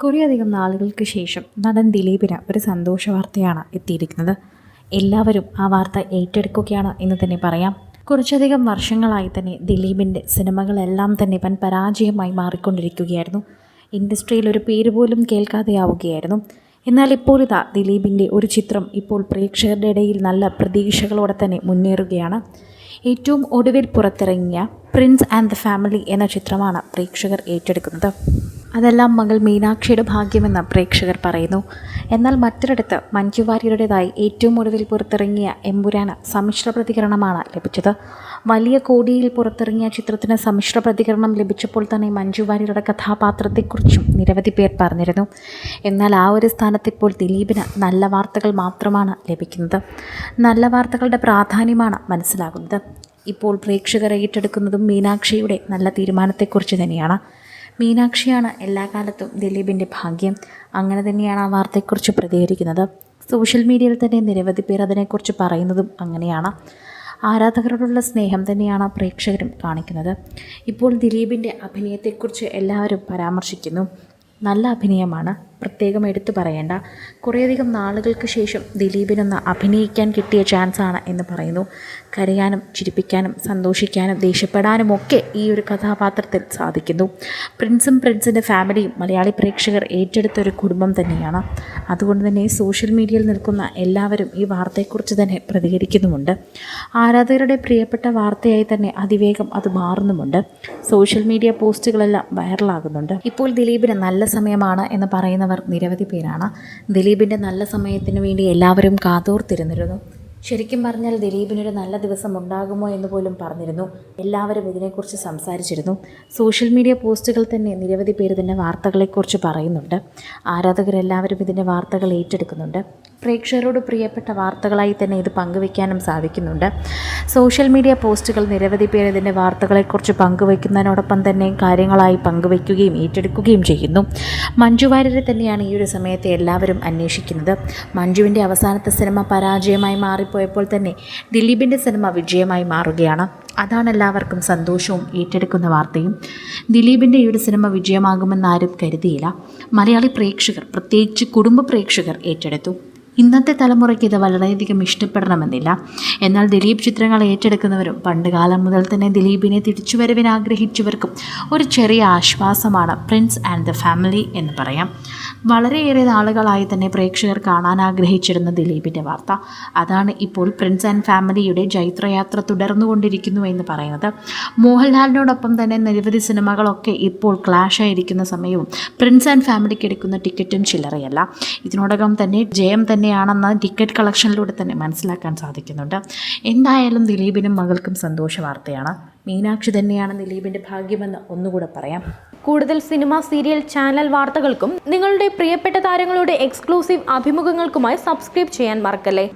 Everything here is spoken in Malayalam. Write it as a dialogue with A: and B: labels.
A: കുറേയധികം നാളുകൾക്ക് ശേഷം നടൻ ദിലീപിന് ഒരു സന്തോഷ വാർത്തയാണ് എത്തിയിരിക്കുന്നത്. എല്ലാവരും ആ വാർത്ത ഏറ്റെടുക്കുകയാണ് എന്ന് തന്നെ പറയാം. കുറച്ചധികം വർഷങ്ങളായി തന്നെ ദിലീപിന്റെ സിനിമകളെല്ലാം തന്നെ വൻ പരാജയമായി മാറിക്കൊണ്ടിരിക്കുകയായിരുന്നു. ഇൻഡസ്ട്രിയിൽ ഒരു പേര് പോലും കേൾക്കാതെയാവുകയായിരുന്നു. എന്നാൽ ഇപ്പോൾ ഇതാ ദിലീപിന്റെ ഒരു ചിത്രം ഇപ്പോൾ പ്രേക്ഷകരുടെ ഇടയിൽ നല്ല പ്രതീക്ഷകളോടെ തന്നെ മുന്നേറുകയാണ്. ഏറ്റവും ഒടുവിൽ പുറത്തിറങ്ങിയ പ്രിൻസ് ആൻഡ് ദ ഫാമിലി എന്ന ചിത്രമാണ് പ്രേക്ഷകർ ഏറ്റെടുക്കുന്നത്. അതെല്ലാം മകൾ മീനാക്ഷിയുടെ ഭാഗ്യമെന്ന് പ്രേക്ഷകർ പറയുന്നു. എന്നാൽ മറ്റൊരിടത്ത് മഞ്ജു വാര്യരുടേതായി ഏറ്റവും ഒടുവിൽ പുറത്തിറങ്ങിയ എമ്പുരാന് സമ്മിശ്ര പ്രതികരണമാണ് ലഭിച്ചത്. വലിയ കോടിയിൽ പുറത്തിറങ്ങിയ ചിത്രത്തിന് സമ്മിശ്ര പ്രതികരണം ലഭിച്ചപ്പോൾ തന്നെ മഞ്ജു വാര്യരുടെ കഥാപാത്രത്തെക്കുറിച്ചും നിരവധി പേർ പറഞ്ഞിരുന്നു. എന്നാൽ ആ ഒരു സ്ഥാനത്ത് ഇപ്പോൾ ദിലീപിന് നല്ല വാർത്തകൾ മാത്രമാണ് ലഭിക്കുന്നത്. നല്ല വാർത്തകളുടെ പ്രാധാന്യമാണ് മനസ്സിലാകുന്നത്. ഇപ്പോൾ പ്രേക്ഷകർ ഏറ്റെടുക്കുന്നതും മീനാക്ഷിയുടെ നല്ല തീരുമാനത്തെക്കുറിച്ച് തന്നെയാണ്. മീനാക്ഷിയാണ് എല്ലാ കാലത്തും ദിലീപിന്റെ ഭാഗ്യം. അങ്ങനെ തന്നെയാണ് ആ വാർത്തയെക്കുറിച്ച് പ്രതികരിക്കുന്നത്. സോഷ്യൽ മീഡിയയിൽ തന്നെ നിരവധി പേർ അതിനെക്കുറിച്ച് പറയുന്നതും അങ്ങനെയാണ്. ആരാധകരോടുള്ള സ്നേഹം തന്നെയാണ് പ്രേക്ഷകരും കാണിക്കുന്നത്. ഇപ്പോൾ ദിലീപിന്റെ അഭിനയത്തെക്കുറിച്ച് എല്ലാവരും പരാമർശിക്കുന്നു. നല്ല അഭിനയമാണ്. പ്രത്യേകം എടുത്തു പറയേണ്ട. കുറേയധികം നാളുകൾക്ക് ശേഷം ദിലീപിനൊന്ന് അഭിനയിക്കാൻ കിട്ടിയ ചാൻസാണ് എന്ന് പറയുന്നു. കരയാനും ചിരിപ്പിക്കാനും സന്തോഷിക്കാനും ദേഷ്യപ്പെടാനും ഒക്കെ ഈ ഒരു കഥാപാത്രത്തിൽ സാധിക്കുന്നു. പ്രിൻസും പ്രിൻസിന്റെ ഫാമിലിയും മലയാളി പ്രേക്ഷകർ ഏറ്റെടുത്ത ഒരു കുടുംബം തന്നെയാണ്. അതുകൊണ്ട് തന്നെ സോഷ്യൽ മീഡിയയിൽ നിൽക്കുന്ന എല്ലാവരും ഈ വാർത്തയെക്കുറിച്ച് തന്നെ പ്രതികരിക്കുന്നുമുണ്ട്. ആരാധകരുടെ പ്രിയപ്പെട്ട വാർത്തയായി തന്നെ അതിവേഗം അത് മാറുന്നുമുണ്ട്. സോഷ്യൽ മീഡിയ പോസ്റ്റുകളെല്ലാം വൈറലാകുന്നുണ്ട് ഇപ്പോൾ ദിലീപിന് നല്ല സമയമാണ് എന്ന് പറയുന്നവർ നിരവധി പേരാണ്. ദിലീപിന്റെ നല്ല സമയത്തിന് വേണ്ടി എല്ലാവരും കാതോർത്തിരുന്നിരുന്നു. ശരിക്കും പറഞ്ഞാൽ ദിലീപിനൊരു നല്ല ദിവസം ഉണ്ടാകുമോ എന്ന് പോലും പറഞ്ഞിരുന്നു. എല്ലാവരും ഇതിനെക്കുറിച്ച് സംസാരിച്ചിരുന്നു. സോഷ്യൽ മീഡിയ പോസ്റ്റുകൾ തന്നെ നിരവധി പേര് തന്നെ വാർത്തകളെക്കുറിച്ച് പറയുന്നുണ്ട്. ആരാധകരെല്ലാവരും ഇതിന്റെ വാർത്തകൾ ഏറ്റെടുക്കുന്നുണ്ട്. പ്രേക്ഷകരോട് പ്രിയപ്പെട്ട വാർത്തകളായി തന്നെ ഇത് പങ്കുവയ്ക്കാനും സാധിക്കുന്നുണ്ട്. സോഷ്യൽ മീഡിയ പോസ്റ്റുകൾ നിരവധി പേർ ഇതിന്റെ വാർത്തകളെക്കുറിച്ച് പങ്കുവയ്ക്കുന്നതിനോടൊപ്പം തന്നെ കാര്യങ്ങളായി പങ്കുവയ്ക്കുകയും ഏറ്റെടുക്കുകയും ചെയ്യുന്നു. മഞ്ജു വാര്യരെ തന്നെയാണ് ഈ ഒരു സമയത്ത് എല്ലാവരും അന്വേഷിക്കുന്നത്. മഞ്ജുവിന്റെ അവസാനത്തെ സിനിമ പരാജയമായി മാറിപ്പോയപ്പോൾ തന്നെ ദിലീപിന്റെ സിനിമ വിജയമായി മാറുകയാണ്. അതാണ് എല്ലാവർക്കും സന്തോഷവും ഏറ്റെടുക്കുന്ന വാർത്തയും. ദിലീപിന്റെ ഈ ഒരു സിനിമ വിജയമാകുമെന്ന് ആരും കരുതിയില്ല. മലയാളി പ്രേക്ഷകർ പ്രത്യേകിച്ച് കുടുംബ പ്രേക്ഷകർ ഏറ്റെടുത്തു. ഇന്നത്തെ തലമുറയ്ക്ക് ഇത് വളരെയധികം ഇഷ്ടപ്പെടണമെന്നില്ല. എന്നാൽ ദിലീപ് ചിത്രങ്ങൾ ഏറ്റെടുക്കുന്നവരും പണ്ട് കാലം മുതൽ തന്നെ ദിലീപിനെ തിരിച്ചുവരവിന് ആഗ്രഹിച്ചവർക്കും ഒരു ചെറിയ ആശ്വാസമാണ് പ്രിൻസ് ആൻഡ് ദ ഫാമിലി എന്ന് പറയാം. വളരെയേറെ നാളുകളായി തന്നെ പ്രേക്ഷകർ കാണാൻ ആഗ്രഹിച്ചിരുന്ന ദിലീപിന്റെ വാർത്ത. അതാണ് ഇപ്പോൾ പ്രിൻസ് ആൻഡ് ഫാമിലിയുടെ ജൈത്രയാത്ര തുടർന്നുകൊണ്ടിരിക്കുന്നു എന്ന് പറയുന്നത്. മോഹൻലാലിനോടൊപ്പം തന്നെ നിരവധി സിനിമകളൊക്കെ ഇപ്പോൾ ക്ലാഷ് ആയിരിക്കുന്ന സമയവും പ്രിൻസ് ആൻഡ് ഫാമിലിക്ക് എടുക്കുന്ന ടിക്കറ്റും ചില്ലറയല്ല. ഇതിനോടകം തന്നെ ജയം തന്നെയാണെന്ന് ടിക്കറ്റ് കളക്ഷനിലൂടെ തന്നെ മനസ്സിലാക്കാൻ സാധിക്കുന്നുണ്ട്. എന്തായാലും ദിലീപിനും മകൾക്കും സന്തോഷ വാർത്തയാണ്. മീനാക്ഷി തന്നെയാണ് ദിലീപിന്റെ ഭാഗ്യമെന്ന് ഒന്നുകൂടെ പറയാം.
B: കൂടുതൽ സിനിമ സീരിയൽ ചാനൽ വാർത്തകൾക്കും നിങ്ങളുടെ പ്രിയപ്പെട്ട താരങ്ങളുടെ എക്സ്ക്ലൂസീവ് അഭിമുഖങ്ങൾക്കുമായി സബ്സ്ക്രൈബ് ചെയ്യാൻ മറക്കല്ലേ?